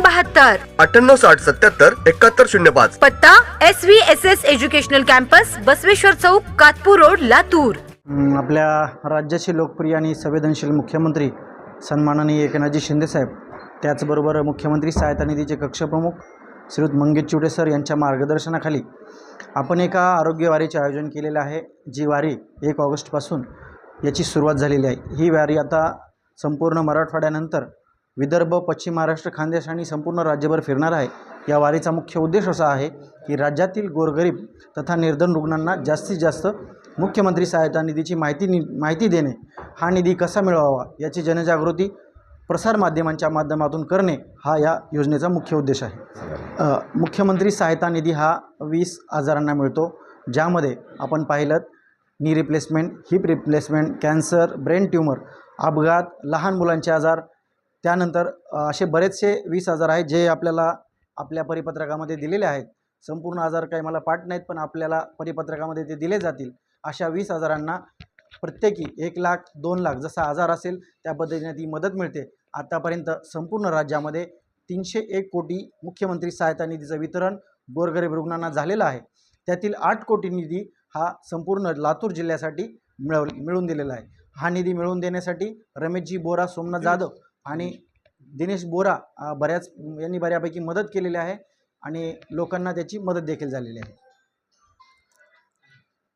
बहात्तर. अठ्ठ्याण्णव साठ सत्याहत्तर एकाहत्तर शून्य पाच. पत्ता S V S S educational campus Basaveshwar चौक कातपूर रोड लातूर. आपल्या राज्याचे लोकप्रिय आणि संवेदनशील मुख्यमंत्री सन्माननीय एकनाथजी शिंदेसाहेब त्याचबरोबर मुख्यमंत्री सहायता निधीचे कक्षप्रमुख श्रीयुत मंगेश चिवडे सर यांच्या मार्गदर्शनाखाली आपण एका आरोग्य वारीचे आयोजन केलेलं आहे. जी वारी एक ऑगस्टपासून याची सुरुवात झालेली आहे. ही वारी आता संपूर्ण मराठवाड्यानंतर विदर्भ पश्चिम महाराष्ट्र खानदेश आणि संपूर्ण राज्यभर फिरणार आहे. या वारीचा मुख्य उद्देश असा आहे की राज्यातील गोरगरीब तथा निर्धन रुग्णांना जास्तीत जास्त मुख्यमंत्री सहायता निधीची माहिती नि माहिती देणे. हा निधी कसा मिळवावा याची जनजागृती प्रसारमाध्यमांच्या माध्यमातून करणे हा या योजनेचा मुख्य उद्देश आहे. मुख्यमंत्री सहायता निधी हा वीस आजारांना मिळतो ज्यामध्ये आपण पाहिलं knee replacement hip replacement cancer brain tumour अपघात लहान मुलांचे आजार त्यानंतर असे बरेचसे वीस आजार आहेत जे आपल्याला आपल्या परिपत्रकामध्ये दिलेले आहेत. संपूर्ण आजार काही मला पाठ नाहीत पण आपल्याला परिपत्रकामध्ये ते दिले जातील. अशा वीस आजारांना प्रत्येकी एक लाख दोन लाख जसा आजार असेल त्या पद्धतीने ती मदत मिळते. आतापर्यंत संपूर्ण राज्यामध्ये तीनशे एक कोटी मुख्यमंत्री सहायता निधीचं वितरण गोरगरीब रुग्णांना झालेलं आहे. त्यातील आठ कोटी निधी हा संपूर्ण लातूर जिल्ह्यासाठी मिळव मिळून दिलेला आहे. हा निधी मिळवून देण्यासाठी रमेशजी बोरा सोमनाथ जाधव आणि दिनेश बोरा बऱ्याच यांनी बऱ्यापैकी मदत केलेली आहे आणि लोकांना त्याची मदत देखील झालेली आहे.